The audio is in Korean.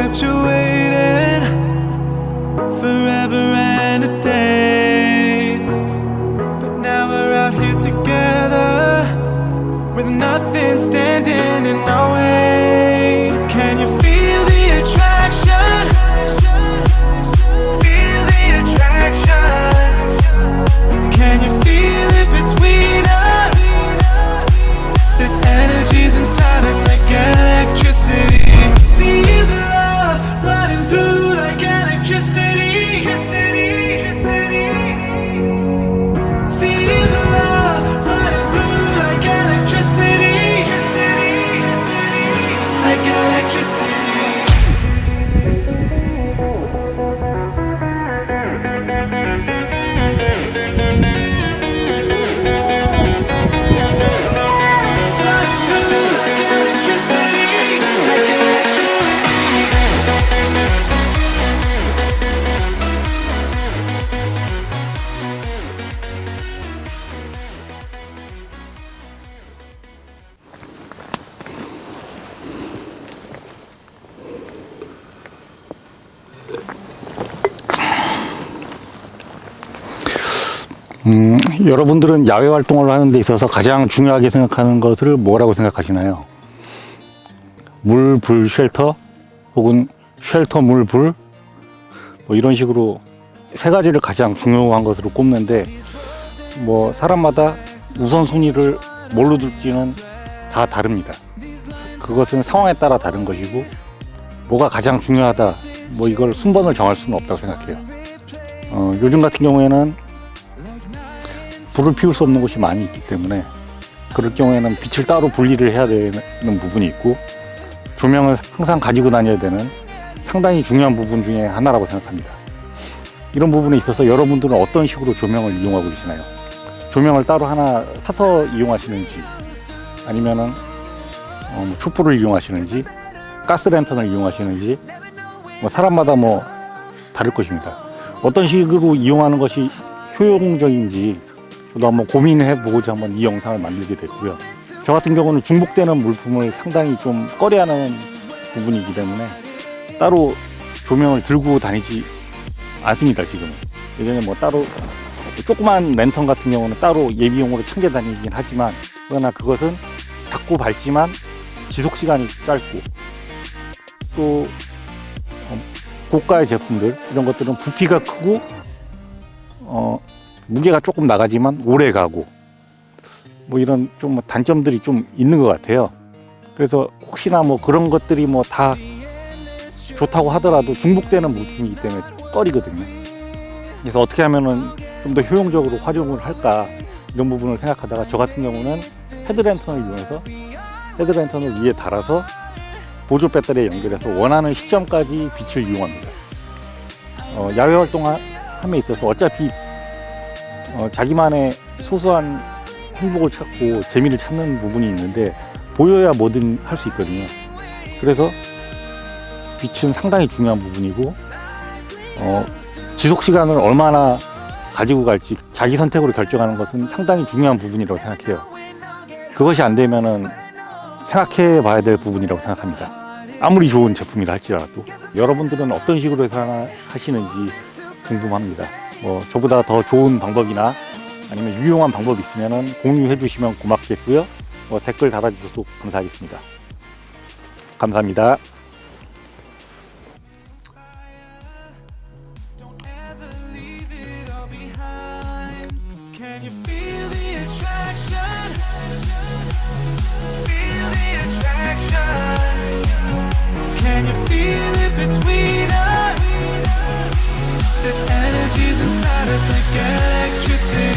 Kept you waiting forever and a day. But now we're out here together with nothing standing in our way. 음, 여러분들은 야외 활동을 하는 데 있어서 가장 중요하게 생각하는 것을 뭐라고 생각하시나요? 물, 불, 쉘터 혹은 쉘터, 물, 불 뭐 이런 식으로 세 가지를 가장 중요한 것으로 꼽는데 뭐 사람마다 우선순위를 뭘로 둘지는 다 다릅니다. 그것은 상황에 따라 다른 것이고 뭐가 가장 중요하다 뭐 이걸 순번을 정할 수는 없다고 생각해요. 어, 요즘 같은 경우에는 불을 피울 수 없는 곳이 많이 있기 때문에 그럴 경우에는 빛을 따로 분리를 해야 되는 부분이 있고 조명을 항상 가지고 다녀야 되는 상당히 중요한 부분 중에 하나라고 생각합니다. 이런 부분에 있어서 여러분들은 어떤 식으로 조명을 이용하고 계시나요? 조명을 따로 하나 사서 이용하시는지 아니면은 어, 뭐 촛불을 이용하시는지 가스 랜턴을 이용하시는지 뭐 사람마다 뭐 다를 것입니다. 어떤 식으로 이용하는 것이 효용적인지 저도 한번 고민해 보고자 한번 이 영상을 만들게 됐고요. 저 같은 경우는 중복되는 물품을 상당히 좀 꺼려하는 부분이기 때문에 따로 조명을 들고 다니지 않습니다, 지금은. 예전에 뭐 따로 조그만 랜턴 같은 경우는 따로 예비용으로 챙겨 다니긴 하지만 그러나 그것은 자꾸 밝지만 지속 시간이 짧고 또 어, 고가의 제품들 이런 것들은 부피가 크고 어, 무게가 조금 나가지만 오래 가고 뭐 이런 좀 단점들이 좀 있는 것 같아요. 그래서 혹시나 뭐 그런 것들이 뭐 다 좋다고 하더라도 중복되는 물품이기 때문에 꺼리거든요. 그래서 어떻게 하면은 좀 더 효용적으로 활용을 할까 이런 부분을 생각하다가 저 같은 경우는 헤드랜턴을 이용해서 헤드랜턴을 위에 달아서 보조 배터리에 연결해서 원하는 시점까지 빛을 이용합니다. 어, 야외 활동함에 있어서 어차피 어, 자기만의 소소한 행복을 찾고 재미를 찾는 부분이 있는데 보여야 뭐든 할 수 있거든요. 그래서 빛은 상당히 중요한 부분이고 어, 지속 시간을 얼마나 가지고 갈지 자기 선택으로 결정하는 것은 상당히 중요한 부분이라고 생각해요. 그것이 안 되면은 생각해 봐야 될 부분이라고 생각합니다. 아무리 좋은 제품이라 할지라도 여러분들은 어떤 식으로 해서 하시는지 궁금합니다. 뭐 저보다 더 좋은 방법이나 아니면 유용한 방법 있으면 공유해 주시면 고맙겠고요. 뭐 댓글 달아주셔서 감사하겠습니다. 감사합니다. Can you feel it between us? This It's like electricity.